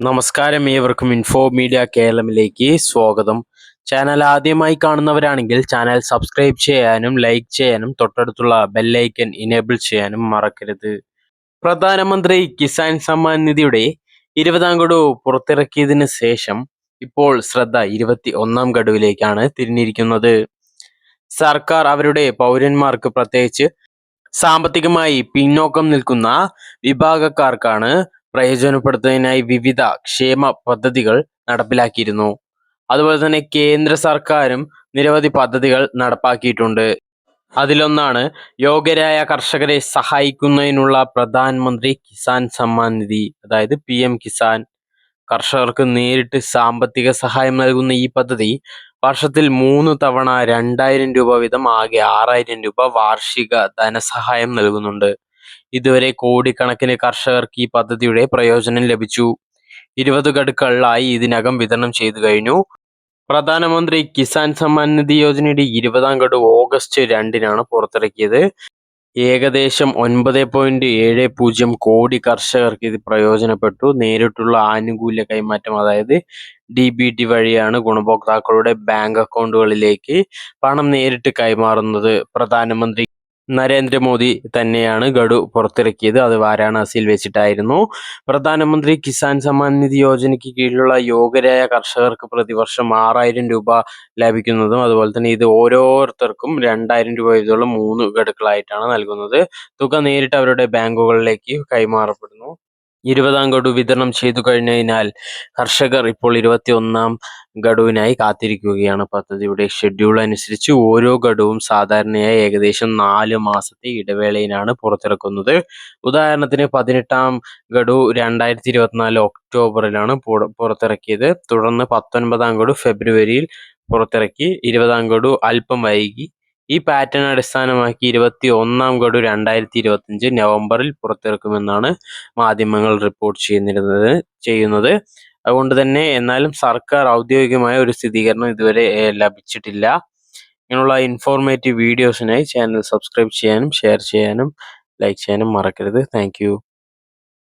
നമസ്കാരം ഏവർക്കും info media കേരളമിലേക്ക് സ്വാഗതം. ചാനൽ ആദ്യമായി കാണുന്നവരാണെങ്കിൽ ചാനൽ സബ്സ്ക്രൈബ് ചെയ്യാനും ലൈക്ക് ചെയ്യാനും തൊട്ടടുത്തുള്ള ബെല്ലൈക്കൻ ഇനേബിൾ ചെയ്യാനും മറക്കരുത്. പ്രധാനമന്ത്രി കിസാൻ സമ്മാൻ നിധിയുടെ ഇരുപതാം ഗഡു പുറത്തിറക്കിയതിന് ശേഷം ഇപ്പോൾ ശ്രദ്ധ ഇരുപത്തി ഒന്നാം ഗഡുവിലേക്കാണ് തിരിഞ്ഞിരിക്കുന്നത്. സർക്കാർ അവരുടെ പൗരന്മാർക്ക് പ്രത്യേകിച്ച് സാമ്പത്തികമായി പിന്നോക്കം നിൽക്കുന്ന വിഭാഗക്കാർക്കാണ് പ്രയോജനപ്പെടുത്തുന്നതിനായി വിവിധ ക്ഷേമ പദ്ധതികൾ നടപ്പിലാക്കിയിരുന്നു. അതുപോലെ തന്നെ കേന്ദ്ര സർക്കാരും നിരവധി പദ്ധതികൾ നടപ്പാക്കിയിട്ടുണ്ട്. അതിലൊന്നാണ് യോഗ്യരായ കർഷകരെ സഹായിക്കുന്നതിനുള്ള പ്രധാനമന്ത്രി കിസാൻ സമ്മാൻ നിധി അതായത് പി എം കിസാൻ. കർഷകർക്ക് നേരിട്ട് സാമ്പത്തിക സഹായം നൽകുന്ന ഈ പദ്ധതി വർഷത്തിൽ മൂന്ന് തവണ രണ്ടായിരം രൂപ വീതം ആകെ ആറായിരം രൂപ വാർഷിക ധനസഹായം നൽകുന്നുണ്ട്. ഇതുവരെ കോടിക്കണക്കിന് കർഷകർക്ക് ഈ പദ്ധതിയുടെ പ്രയോജനം ലഭിച്ചു. ഇരുപത് ഗഡുക്കളിലായി ഇതിനകം വിതരണം ചെയ്തു കഴിഞ്ഞു. പ്രധാനമന്ത്രി കിസാൻ സമ്മാൻ നിധി യോജനയുടെ ഇരുപതാം ഗഡു ഓഗസ്റ്റ് രണ്ടിനാണ് പുറത്തിറക്കിയത്. ഏകദേശം ഒൻപത് പോയിന്റ് ഏഴ് പൂജ്യം കോടി കർഷകർക്ക് ഇത് പ്രയോജനപ്പെട്ടു. നേരിട്ടുള്ള ആനുകൂല്യ കൈമാറ്റം അതായത് ഡി ബി ടി വഴിയാണ് ഗുണഭോക്താക്കളുടെ ബാങ്ക് അക്കൗണ്ടുകളിലേക്ക് പണം നേരിട്ട് കൈമാറുന്നത്. പ്രധാനമന്ത്രി നരേന്ദ്രമോദി തന്നെയാണ് ഗഡു പുറത്തിറക്കിയത്. അത് വാരാണസിയിൽ വെച്ചിട്ടായിരുന്നു. പ്രധാനമന്ത്രി കിസാൻ സമ്മാൻ നിധി യോജനയ്ക്ക് കീഴിലുള്ള യോഗ്യരായ കർഷകർക്ക് പ്രതിവർഷം ആറായിരം രൂപ ലഭിക്കുന്നതും അതുപോലെ തന്നെ ഇത് ഓരോരുത്തർക്കും രണ്ടായിരം രൂപ വീതമുള്ള മൂന്ന് ഗഡുക്കളായിട്ടാണ് നൽകുന്നത്. തുക നേരിട്ട് അവരുടെ ബാങ്കുകളിലേക്ക് കൈമാറപ്പെടുന്നു. ഇരുപതാം ഗഡു വിതരണം ചെയ്തു കഴിഞ്ഞതിനാൽ കർഷകർ ഇപ്പോൾ ഇരുപത്തി ഒന്നാം ഗഡുവിനായി കാത്തിരിക്കുകയാണ് പദ്ധതിയുടെ ഷെഡ്യൂൾ അനുസരിച്ച് ഓരോ ഗഡുവും സാധാരണയായി ഏകദേശം നാല് മാസത്തെ ഇടവേളയിലാണ് പുറത്തിറക്കുന്നത്. ഉദാഹരണത്തിന് പതിനെട്ടാം ഗഡു രണ്ടായിരത്തി ഇരുപത്തിനാല് ഒക്ടോബറിലാണ് പുറ- പുറത്തിറക്കിയത്. തുടർന്ന് പത്തൊൻപതാം ഗഡു ഫെബ്രുവരിയിൽ പുറത്തിറക്കി. ഇരുപതാം ഗഡു അല്പം വൈകി. ഈ പാറ്റേൺ അടിസ്ഥാനമാക്കി ഇരുപത്തി ഒന്നാം ഗഡു രണ്ടായിരത്തി ഇരുപത്തിയഞ്ച് നവംബറിൽ പുറത്തിറക്കുമെന്നാണ് മാധ്യമങ്ങൾ റിപ്പോർട്ട് ചെയ്യുന്നിരുന്നത് ചെയ്യുന്നത്. അതുകൊണ്ട് തന്നെ എന്നാലും സർക്കാർ ഔദ്യോഗികമായ ഒരു സ്ഥിരീകരണം ഇതുവരെ ലഭിച്ചിട്ടില്ല. ഇങ്ങനെയുള്ള ഇൻഫോർമേറ്റീവ് വീഡിയോസിനായി ചാനൽ സബ്സ്ക്രൈബ് ചെയ്യാനും ഷെയർ ചെയ്യാനും ലൈക്ക് ചെയ്യാനും മറക്കരുത്. താങ്ക്